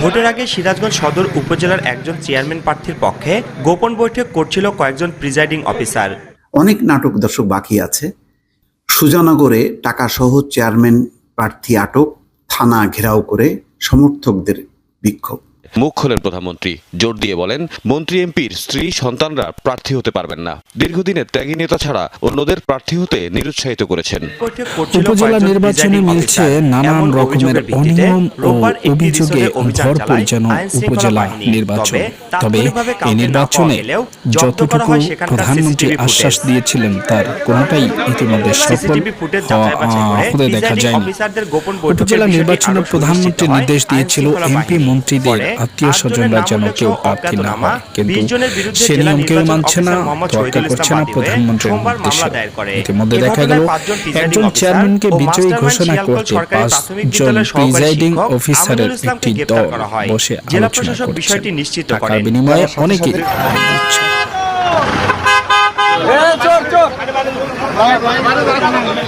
ভোটের আগে সিরাজগঞ্জ সদর উপজেলার একজন চেয়ারম্যান প্রার্থীর পক্ষে গোপন বৈঠক করছিল কয়েকজন প্রিজাইডিং অফিসার। অনেক নাটক দর্শক বাকি আছে। সুজানগরে টাকা সহ চেয়ারম্যান প্রার্থী আটক, থানা ঘেরাও করে সমর্থকদের বিক্ষোভ। মুখ খোলেন প্রধানমন্ত্রী। জোর দিয়ে বলেন, মন্ত্রী এমপির স্ত্রী, সন্তানরা প্রার্থী হতে পারবেন না। দীর্ঘদিনের ত্যাগী নেতা ছাড়া অন্যদের প্রার্থী হতে নিরুৎসাহিত করেছেন। উপজেলা নির্বাচনে মিলছে নানান রকমের অনিয়ম ও অভিযোগে ভরপুর যেন উপজেলা নির্বাচন। তবে এই নির্বাচনে যতটুকু প্রধানমন্ত্রী আশ্বাস দিয়েছিলেন, তার কোনোটাই ইতিমধ্যে সফল হতে দেখা যায়নি। উপজেলা নির্বাচনে প্রধানমন্ত্রী নির্দেশ দিয়েছিল এমপি মন্ত্রীদের আত্মীয় স্বজনরা যেন কেউ প্রার্থী না হয় কিন্তু 20 জনের বিরুদ্ধে সে নিয়ম কেউ মানছে না তোয়াক্কা করছে না প্রধানমন্ত্রীর নির্দেশে ইতিমধ্যে দেখা গেল একজন চেয়ারম্যানকে বিজয়ী ঘোষণা করতে পাঁচজন প্রিজাইডিং অফিসারের একটি দল হয়। বসে আলোচনা নিশ্চিত টাকার করেন। বিনিময়ে অনেকেই দিচ্ছে।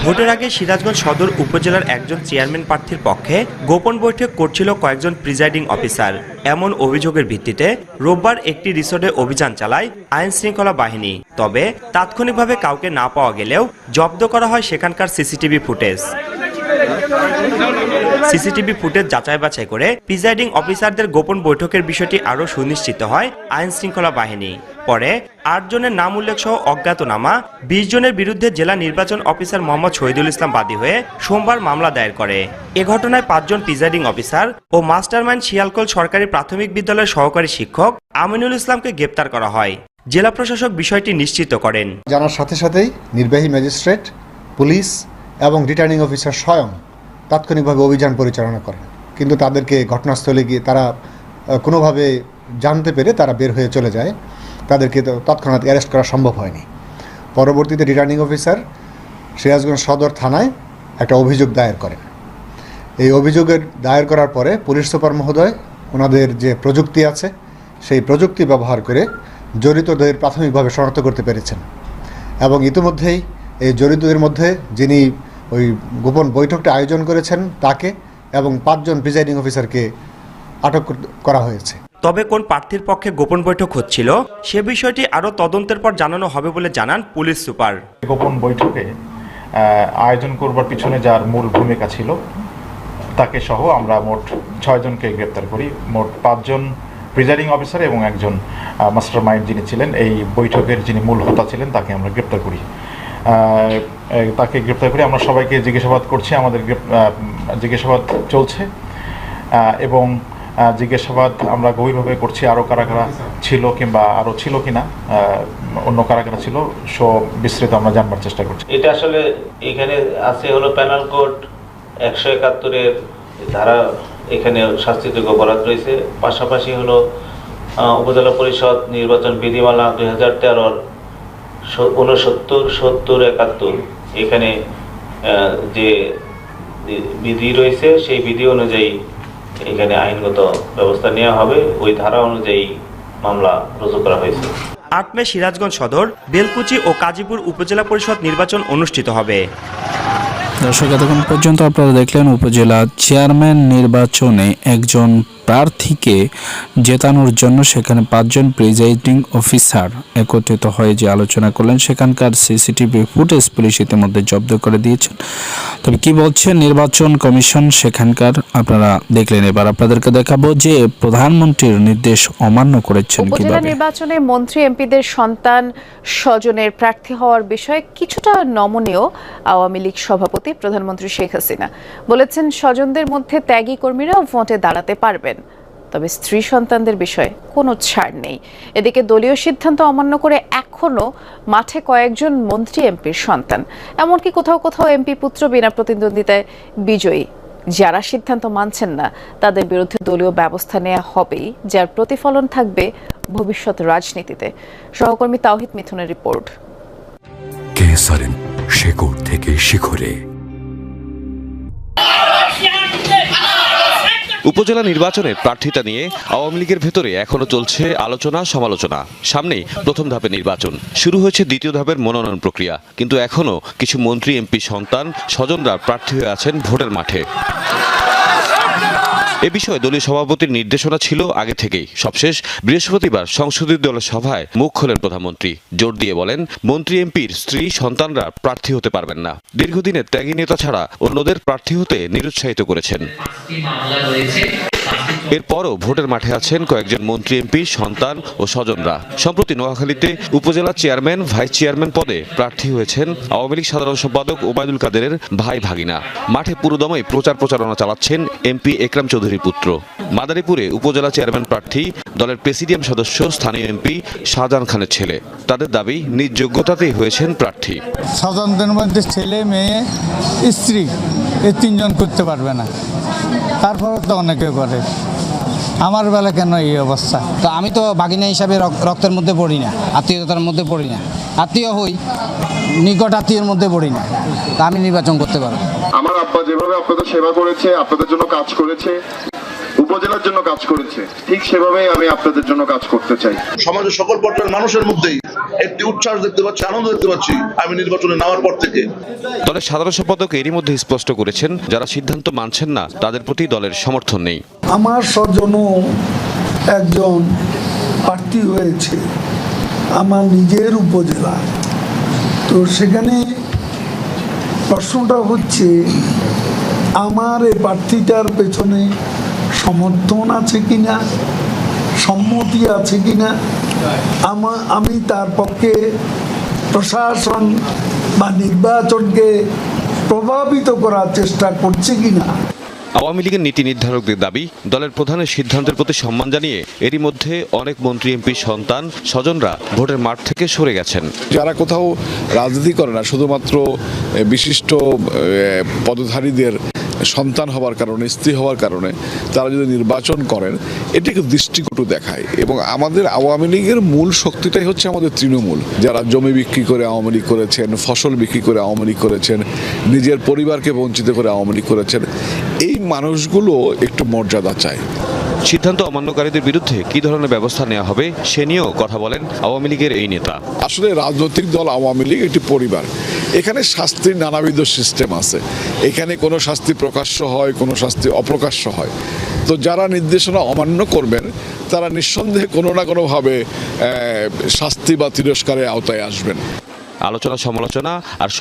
ভোটের আগে সিরাজগঞ্জ সদর উপজেলার একজন চেয়ারম্যান প্রার্থীর পক্ষে গোপন বৈঠক করছিল কয়েকজন প্রিজাইডিং অফিসার। এমন অভিযোগের ভিত্তিতে রোববার একটি রিসোর্টে অভিযান চালায় আইন শৃঙ্খলা বাহিনী। তবে তাৎক্ষণিকভাবে কাউকে না পাওয়া গেলেও জব্দ করা হয় সেখানকার সিসিটিভি ফুটেজ। সিসিটিভি ফুটেজ যাচাই বাছাই করে প্রিজাইডিং অফিসারদের গোপন বৈঠকের বিষয়টি আরও সুনিশ্চিত হয় আইন শৃঙ্খলা বাহিনী। পরে আট জনের নাম উল্লেখ সহ অজ্ঞাতনামা, বিশ জনের বিরুদ্ধে জেলা নির্বাচন অফিসার মোহাম্মদ শহীদুল ইসলাম বাদী হয়ে সোমবার মামলা দায়ের করে। এ ঘটনায় পাঁচজন প্রিজাইডিং অফিসার ও মাস্টারমাইন্ড শিয়ালকোল সরকারি প্রাথমিক বিদ্যালয়ের সহকারী শিক্ষক আমিনুল ইসলামকে গ্রেপ্তার করা হয়। জেলা প্রশাসক বিষয়টি নিশ্চিত করেন। জানার সাথে সাথেই নির্বাহী ম্যাজিস্ট্রেট, পুলিশ এবং রিটার্নিং অফিসার স্বয়ং তাৎক্ষণিকভাবে অভিযান পরিচালনা করেন কিন্তু তাদেরকে ঘটনাস্থলে গিয়ে তারা কোনোভাবে জানতে পেরে তারা বের হয়ে চলে যায়। তাদেরকে তৎক্ষণাৎ অ্যারেস্ট করা সম্ভব হয়নি। পরবর্তীতে রিটার্নিং অফিসার সিরাজগঞ্জ সদর থানায় একটা অভিযোগ দায়ের করেন। এই অভিযোগের দায়ের করার পরে পুলিশ সুপার মহোদয়, ওনাদের যে প্রযুক্তি আছে, সেই প্রযুক্তি ব্যবহার করে জড়িতদের প্রাথমিকভাবে শনাক্ত করতে পেরেছেন। এবং ইতিমধ্যেই এই জড়িতদের মধ্যে যিনি ওই গোপন বৈঠকটা আয়োজন করেছেন তাকে এবং পাঁচজন প্রিজাইডিং অফিসারকে আটক করা হয়েছে। তবে কোন প্রার্থীর পক্ষে গোপন বৈঠক হচ্ছিল সে বিষয়টি আরও তদন্তের পর জানানো হবে বলে জানান পুলিশ সুপার। গোপন বৈঠকে আয়োজন করবার পিছনে যার মূল ভূমিকা ছিল তাকে সহ আমরা মোট ছয়জনকে গ্রেপ্তার করি। মোট পাঁচজন প্রিজাইডিং অফিসার এবং একজন মাস্টার মাইন্ড যিনি ছিলেন এই বৈঠকের যিনি মূল হোতা ছিলেন তাকে আমরা গ্রেপ্তার করি। তাকে গ্রেপ্তার করে আমরা সবাইকে জিজ্ঞাসাবাদ করছি, আমাদের জিজ্ঞাসাবাদ চলছে। এবং জিজ্ঞাসাবাদ আমরা গভীরভাবে করছি আরও কারা কারা ছিল কিংবা আরও ছিল কি না অন্য কারা কারা ছিল সব বিস্তৃত আমরা জানবার চেষ্টা করছি। এটা আসলে এখানে আছে হলো প্যানাল কোড একশো একাত্তরের ধারা, এখানে শাস্তিযোগ্য অপরাধ রয়েছে। পাশাপাশি হলো উপজেলা পরিষদ নির্বাচন বিধিমালা দুই হাজার তেরোর উনসত্তর সত্তর, একাত্তর। এখানে যে বিধি রয়েছে, সেই বিধি অনুযায়ী এখানে আইনগত ব্যবস্থা নেওয়া হবে। ওই ধারা অনুযায়ী মামলা রুজু করা হয়েছে। আট মে সিরাজগঞ্জ সদর, বেলকুচি ও কাজীপুর উপজেলা পরিষদ নির্বাচন অনুষ্ঠিত হবে। দর্শক এতক্ষণ পর্যন্ত আপনারা দেখলেন উপজেলা চেয়ারম্যান নির্বাচনে একজন প্রার্থীকে জেতানোর জন্য সেখানে পাঁচজন প্রিজাইডিং অফিসার একত্রিত হয়ে যে আলোচনা করলেন সেখানকার সিসিটিভি ফুটেজ পুলিশ ইতিমধ্যে জব্দ করে দিয়েছেন। তবে কি বলছে নির্বাচন কমিশন সেখানকার আপনারা দেখলেন। এবার আপনাদেরকে দেখাবো যে প্রধানমন্ত্রীর নির্দেশ অমান্য করেছেন উপজেলা নির্বাচনে মন্ত্রী এমপিদের সন্তান স্বজনের প্রার্থী হওয়ার বিষয়ে কিছুটা নমনীয় আওয়ামী লীগ সভাপতি প্রধানমন্ত্রী শেখ হাসিনা। বলেছেন, স্বজনদের মধ্যে ত্যাগী কর্মীরা ভোটে দাঁড়াতে পারবেন। তবে স্ত্রী সন্তানদের বিষয়ে কোনো ছাড় নেই। এদিকে দলীয় সিদ্ধান্ত অমান্য করে এখনও মাঠে কয়েকজন মন্ত্রী এমপির সন্তান। এমনকি কোথাও কোথাও এমপি পুত্র বিনা প্রতিদ্বন্দ্বিতায় বিজয়ী। যারা সিদ্ধান্ত মানছেন না, তাদের বিরুদ্ধে দলীয় ব্যবস্থা নেওয়া হবেই, যার প্রতিফলন থাকবে ভবিষ্যৎ রাজনীতিতে। সহকর্মী তাওহিদ মিথুনের রিপোর্ট। কেসারেন শেকড় থেকে শিখরে উপজেলা নির্বাচনে প্রার্থিতা নিয়ে আওয়ামী লীগের ভেতরে এখনও চলছে আলোচনা, সমালোচনা। সামনেই প্রথম ধাপে নির্বাচন। শুরু হয়েছে দ্বিতীয় ধাপের মনোনয়ন প্রক্রিয়া। কিন্তু এখনও কিছু মন্ত্রী, এমপি, সন্তান, স্বজনরা প্রার্থী হয়ে আছেন ভোটের মাঠে। এ বিষয়ে দলীয় সভাপতির নির্দেশনা ছিল আগে থেকেই। সবশেষ বৃহস্পতিবার সংসদীয় দলের সভায় মুখ খোলেন প্রধানমন্ত্রী। জোর দিয়ে বলেন, মন্ত্রী এমপির স্ত্রী, সন্তানরা প্রার্থী হতে পারবেন না। দীর্ঘদিনের ত্যাগী নেতা ছাড়া অন্যদের প্রার্থী হতে নিরুৎসাহিত করেছেন। এরপরও ভোটের মাঠে আছেন কয়েকজন মন্ত্রী, এমপি, সন্তান ও স্বজনরা। সম্প্রতি নোয়াখালীতে উপজেলা চেয়ারম্যান, ভাইস চেয়ারম্যান পদে প্রার্থী হয়েছেন আওয়ামী লীগ সাধারণ সম্পাদক ওবায়দুল কাদেরের ভাই ভাগিনা। মাঠে পুরোদমে প্রচার প্রচারণা চালাচ্ছেন এমপি একরাম চৌধুরীর পুত্র। মাদারীপুরে উপজেলা চেয়ারম্যান প্রার্থী, দলের প্রেসিডিয়াম সদস্য, স্থানীয় এমপি শাহজাহান খানের ছেলে। তাদের দাবি, নিজ যোগ্যতাতেই হয়েছেন প্রার্থী। মধ্যে ছেলে, মেয়ে, স্ত্রী এই তিনজন করতে পারবে না। তারপরে তো অনেকে করে। আমার বেলা কেন এই অবস্থা? তো আমি তো বাগিনা হিসাবে রক- রক্তের মধ্যে পড়ি না আত্মীয়তার মধ্যে পড়ি না। আত্মীয় হই নিকট আত্মীয়ের মধ্যে পড়ি না। তা আমি নির্বাচন করতে পারব। আমার আব্বা যেভাবে আপনাদের সেবা করেছে আপনাদের জন্য কাজ করেছে উপজেলার জন্য কাজ করেছে ঠিক সেভাবেই আমি আপনাদের জন্য কাজ করতে চাই। সমাজের সকল পর্যায়ের মানুষের মধ্যেই একটি উচ্ছ্বাস দেখতে পাচ্ছি আনন্দ দেখতে পাচ্ছি আমি নির্বাচনে নামার পর থেকে। দলের সাধারণ সম্পাদক এরই মধ্যে স্পষ্ট করেছেন যারা সিদ্ধান্ত মানছেন না তাদের প্রতি দলের সমর্থন নেই। আমার স্বজনও একজন প্রার্থী হয়েছে আমার নিজের উপজেলা। তো সেখানে প্রশ্নটা হচ্ছে আমার এই প্রার্থীটার পেছনে সমর্থন আছে কিনা সম্মতি আছে কিনা? আমা তার পক্ষে প্রশাসন বা নির্বাচনকে প্রভাবিত করার চেষ্টা করছি কিনা? আওয়ামী লীগের নীতি নির্ধারকদের দাবি দলের প্রধানের সিদ্ধান্তের প্রতি সম্মান জানিয়ে এরই মধ্যে অনেক মন্ত্রী এমপির সন্তান স্বজনরা ভোটের মাঠ থেকে সরে গেছেন। যারা কোথাও রাজনীতি করে না শুধুমাত্র বিশিষ্ট পদধারীদের সন্তান হওয়ার কারণে স্ত্রী হওয়ার কারণে তারা যদি নির্বাচন করেন এটিকে দৃষ্টিকটু দেখায় এবং আমাদের আওয়ামী লীগের মূল শক্তিটাই হচ্ছে আমাদের তৃণমূল। যারা জমি বিক্রি করে আওয়ামী লীগ করেছেন ফসল বিক্রি করে আওয়ামী লীগ করেছেন নিজের পরিবারকে বঞ্চিত করে আওয়ামী লীগ করেছেন এই মানুষগুলো একটু মর্যাদা চায়। সিদ্ধান্ত অমান্যকারীদের বিরুদ্ধে কী ধরনের ব্যবস্থা নেওয়া হবে সে নিয়েও কথা বলেন আওয়ামী লীগের এই নেতা। আসলে রাজনৈতিক দল আওয়ামী লীগ একটি পরিবার। এখানে শাস্তির নানাবিধ সিস্টেম আছে। এখানে কোনো শাস্তি প্রকাশ্য হয়, কোনো শাস্তি অপ্রকাশ্য হয়। তো যারা নির্দেশনা অমান্য করবেন, তারা নিঃসন্দেহে কোনো না কোনোভাবে শাস্তি বা তিরস্কারের আওতায় আসবেন। আলোচনা সমালোচনা আর